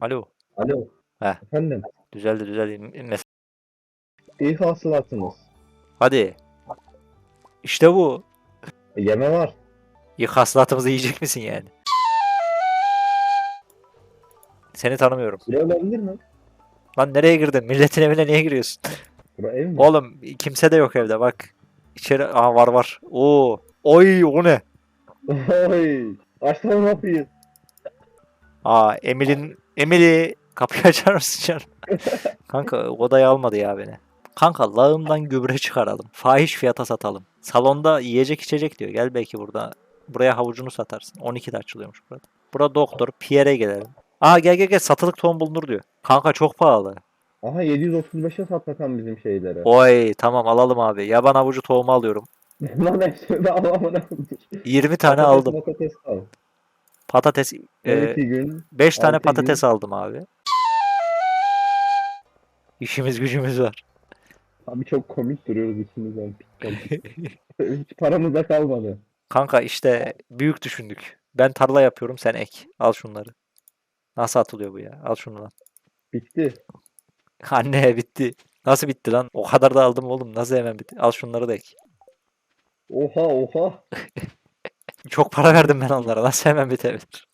Alo. Alo. Heh. Efendim. Düzeldi düzeldi. Mes- İyi hasılatınız. Hadi. İşte bu. Yeme var. İlk hasılatımızı yiyecek misin yani? Seni tanımıyorum. Buraya olabilir mi? Lan nereye girdin? Milletin evine niye giriyorsun? Bura ev mi? Oğlum kimse de yok evde bak. İçeri Aa var var. Oo. Oy o ne? Oy. Aç lan kapıyı. Aa Emil'in Emily kapıyı açar mısın canım? Kanka odaya almadı ya beni. Kanka lağımdan gübre çıkaralım. Fahiş fiyata satalım. Salonda yiyecek içecek diyor. Gel belki burada. Buraya havucunu satarsın. 12'de açılıyormuş burada. Burada doktor. Pierre'e gelelim. Aa gel gel gel satılık tohum bulunur diyor. Kanka çok pahalı. Aha 735'e sat bakalım bizim şeyleri. Oy tamam alalım abi. Yaban havucu tohumu alıyorum. lan hepsini de alamana. 20 tane aldım. Patates al. Patates e, 12 gün. 5 tane patates aldım abi. İşimiz gücümüz var. Abi çok komik duruyoruz içimizden. Hiç paramız da kalmadı. Kanka işte büyük düşündük. Ben tarla yapıyorum sen ek. Al şunları. Nasıl atılıyor bu ya? Al şunu lan. Bitti. Anne bitti. Nasıl bitti lan? O kadar da aldım oğlum. Nasıl hemen bitti? Al şunları da ek. Oha oha. Çok para verdim ben onlara. Nasıl hemen bitebilir?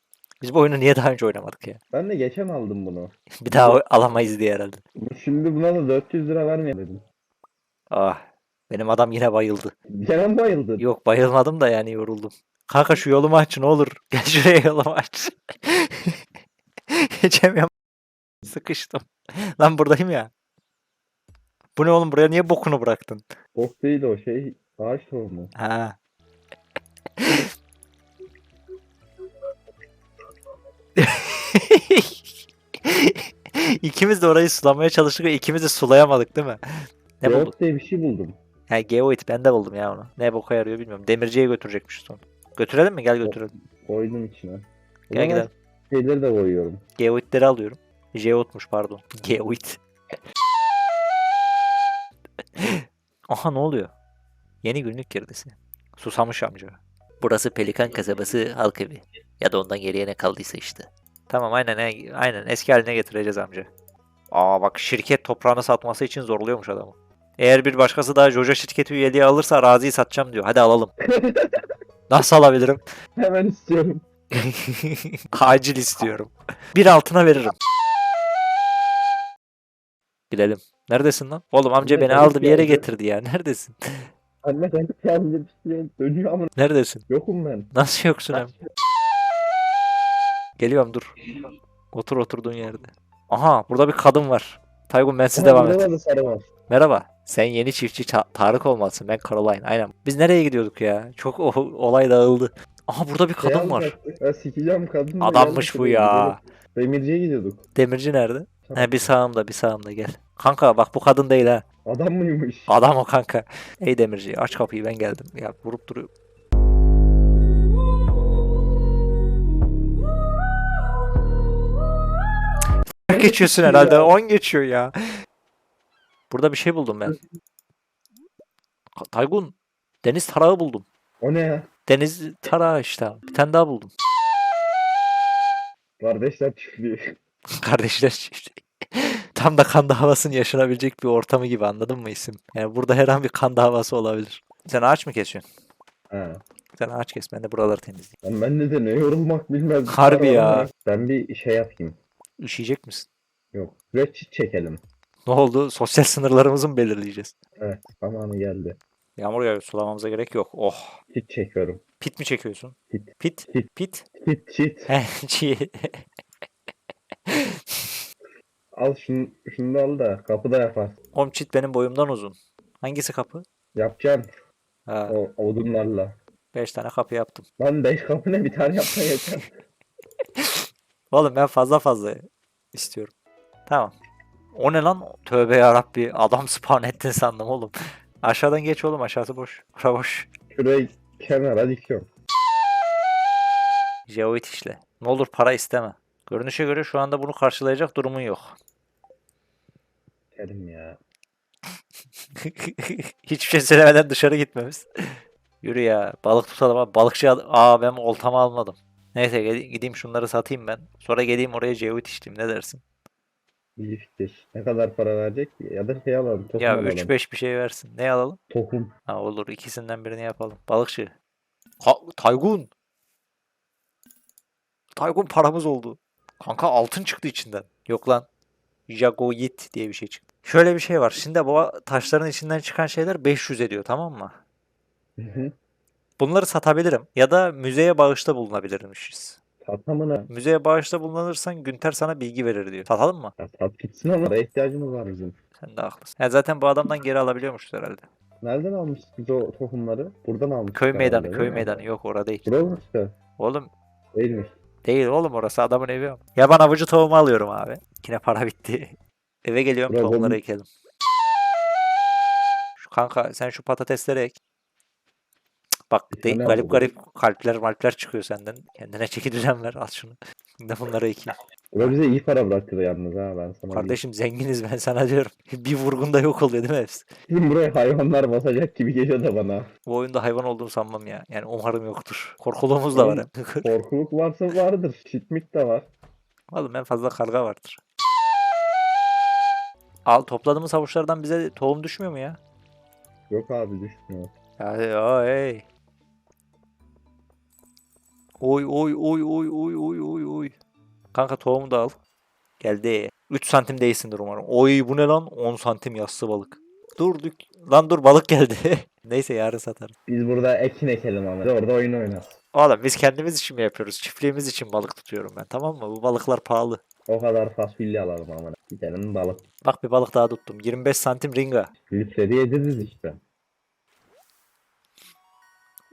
Biz bu oyunu niye daha önce oynamadık ya? Ben de geçen aldım bunu. Bir daha o- alamayız diye herhalde. Şimdi buna da 400 lira vermeyelim. Ah. Benim adam yine bayıldı. Gene mi bayıldın? Yok bayılmadım da yani yoruldum. Kanka şu yolumu aç ne olur. Gel şuraya yolumu aç. Geçemiyorum. Sıkıştım. Lan buradayım ya. Bu ne oğlum buraya niye bokunu bıraktın? Bok değil o şey. Ağaç tohumu. Ha. ikimiz de orayı sulamaya çalıştık ve ikimiz de sulayamadık değil mi? Ne buldun? Diye bir şey buldum. Ha Geoid ben de buldum ya onu. Ne boka yarıyor bilmiyorum. Demirciye götürecekmiş son. Götürelim mi? Gel götürelim. Koydum içine. O Gel zaman gidelim. Şeyleri de koyuyorum. Geoid'leri alıyorum. Geoid'muş pardon. Geoid. Aha ne oluyor? Yeni günlük girdisi. Susamış amca. Burası Pelikan kasabası halk evi. Ya da ondan geriye ne kaldıysa işte. Tamam aynen aynen eski haline getireceğiz amca. Aa bak şirket toprağını satması için zorluyormuş adamı. Eğer bir başkası daha Jojo şirketi üyeliği alırsa araziyi satacağım diyor. Hadi alalım. Nasıl alabilirim? Hemen istiyorum. Acil istiyorum. Bir altına veririm. Gidelim. Neredesin lan? Oğlum amca Anne, beni ben aldı bir yere getirdi ya. Neredesin? Anne ben kendim bir şey dönüyor ama Neredesin? yokum ben. Nasıl yoksun hem? Geliyorum dur. Otur oturduğun yerde. Aha burada bir kadın var. Taygun ben siz devam et. Merhaba. Sen yeni çiftçi Ta- Tarık olmalısın. Ben Caroline. Aynen. Biz nereye gidiyorduk ya? Çok o- olay dağıldı. Aha burada bir kadın var. alacaktık. Ya sikeceğim kadın. da Adammış bu ya. gidelim. Demirciye gidiyorduk. Demirci nerede? Tamam. He bir sağımda bir sağımda gel. Kanka bak bu kadın değil ha. Adam mıymış? Adam o kanka. Ey demirci aç kapıyı ben geldim. Ya vurup duruyor. geçiyorsun herhalde. 10 geçiyor ya. Burada bir şey buldum ben. Taygun. Deniz tarağı buldum. O ne ya? Deniz tarağı işte. Bir tane daha buldum. Kardeşler çiftliği. Kardeşler çiftliği. Tam da kan davasının yaşanabilecek bir ortamı gibi anladın mı isim? Yani burada her an bir kan davası olabilir. Sen ağaç mı kesiyorsun? Ha. Sen ağaç kes ben de buraları temizleyeyim. Lan ben de de ne yorulmak bilmez. Harbi ya. Ben bir şey yapayım. Üşüyecek misin? Yok. Ve çit çekelim. Ne oldu? Sosyal sınırlarımızı mı belirleyeceğiz? Evet. Zamanı geldi. Yağmur yağıyor sulamamıza gerek yok. Oh. Çit çekiyorum. Pit mi çekiyorsun? Pit. Pit? Pit. Pit? Çit çit. Al şunu, şunu da al da kapıda yaparsın. Oğlum çit benim boyumdan uzun. Hangisi kapı? Yapacağım Ha, o odunlarla. 5 tane kapı yaptım. Lan 5 kapı ne bir tane yapma yeter. Oğlum ben fazla fazla istiyorum. Tamam. O ne lan? Tövbe yarabbi. Adam spawn ettin sandım oğlum. Aşağıdan geç oğlum aşağısı boş. Bura boş. Şurayı kenara dikiyorum. Jeoid işle. Ne olur para isteme. Görünüşe göre şu anda bunu karşılayacak durumun yok. Kerim ya. Hiçbir şey söylemeden dışarı gitmemiz. Yürü ya. Balık tutalım abi. Balıkçı Aa ben oltamı almadım. Neyse gideyim şunları satayım ben. Sonra geleyim oraya Cevit içeyim ne dersin? İyi fikir. Ne kadar para verecek ki? Ya da şey alalım. Tohum Ya alalım. 3-5 bir şey versin. Ne alalım? Tohum. Ha olur ikisinden birini yapalım. Balıkçı. Ka- Taygun. Taygun paramız oldu. Kanka altın çıktı içinden. Yok lan. Jagoyit diye bir şey çıktı. Şöyle bir şey var. Şimdi bu taşların içinden çıkan şeyler 500 ediyor tamam mı? Hı hı. Bunları satabilirim. Ya da müzeye bağışta bulunabilirmişiz. Satamına. Müzeye bağışta bulunursan Günter sana bilgi verir diyor. Satalım mı? Ya sat gitsin ama ihtiyacımız var bizim. Sen de haklısın. Ya zaten bu adamdan geri alabiliyormuşuz herhalde. Nereden almıştık biz o tohumları? Buradan almıştık. Köy meydanı, köy meydanı. Yok orada değil. Burası işte? Oğlum Değilmiş. Değil oğlum orası adamın evi. Yaban avucu tohumu alıyorum abi. Yine para bitti. Eve geliyorum Bravo. tohumları ekelim. Şu kanka sen şu patatesleri ek. Bak Bir de, garip garip kalpler malpler çıkıyor senden. Kendine çeki düzen ver al şunu. Şimdi bunları ekeyim. Bura bize iyi para bıraktı yalnız ha ben sana diyeyim. Kardeşim zenginiz ben sana diyorum. Bir vurgunda yok oluyor değil mi hepsi? Bizim buraya hayvanlar basacak gibi geliyor da bana. Bu oyunda hayvan olduğunu sanmam ya. Yani umarım yoktur. Korkuluğumuz da var. Korkuluk varsa vardır. Şitmik de var. Oğlum en fazla karga vardır. Al topladığımız havuçlardan bize tohum düşmüyor mu ya? Yok abi düşmüyor. Ya, ya hey. Oy oy oy oy oy oy oy oy. Kanka tohumu da al. Geldi. 3 santim değilsindir umarım. Oy bu ne lan? 10 santim yassı balık. Dur dur. Lan dur balık geldi. Neyse yarın satarım. Biz burada ekin ekelim ama. Orada oyun oynarız. Oğlum biz kendimiz için mi yapıyoruz? Çiftliğimiz için balık tutuyorum ben tamam mı? Bu balıklar pahalı. O kadar fasulye alalım ama. Gidelim balık. Bak bir balık daha tuttum. 25 santim ringa. Litrede yediririz işte.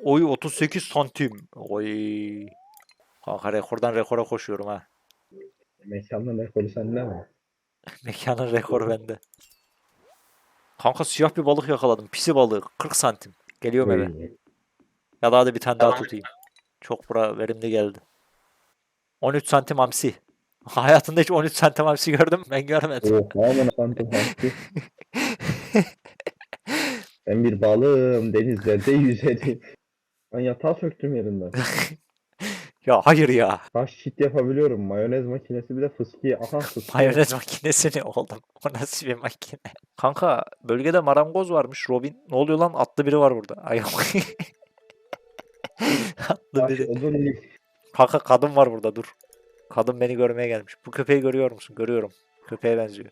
Oy 38 santim. Oy. Kanka rekordan rekora koşuyorum ha. Mekanın rekoru sende mi? Mekanın rekoru bende. Kanka siyah bir balık yakaladım. Pisi balığı. 40 santim. Geliyorum eve. Ya da hadi bir tane daha tutayım. Çok bura verimli geldi. 13 santim hamsi. Hayatında hiç 13 santim hamsi gördüm? Ben görmedim. Aman santim hamsi. Ben bir balığım denizlerde yüzerim. Ben yatağı söktüm yerinden. Ya hayır ya. Kaç shit yapabiliyorum. Mayonez makinesi bir de fıskiye. Aha fıskiye. Mayonez makinesi ne oğlum? O nasıl bir makine? Kanka bölgede marangoz varmış Robin. Ne oluyor lan? Atlı biri var burada. Ay Atlı Taş, biri. odun, lif. Kanka kadın var burada dur. Kadın beni görmeye gelmiş. Bu köpeği görüyor musun? Görüyorum. Köpeğe benziyor.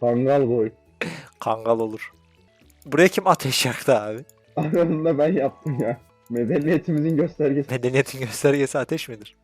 Kangal boy. Kangal olur. Buraya kim ateş yaktı abi? Onu da ben yaptım ya. Medeniyetimizin göstergesi. Medeniyetin göstergesi ateş midir?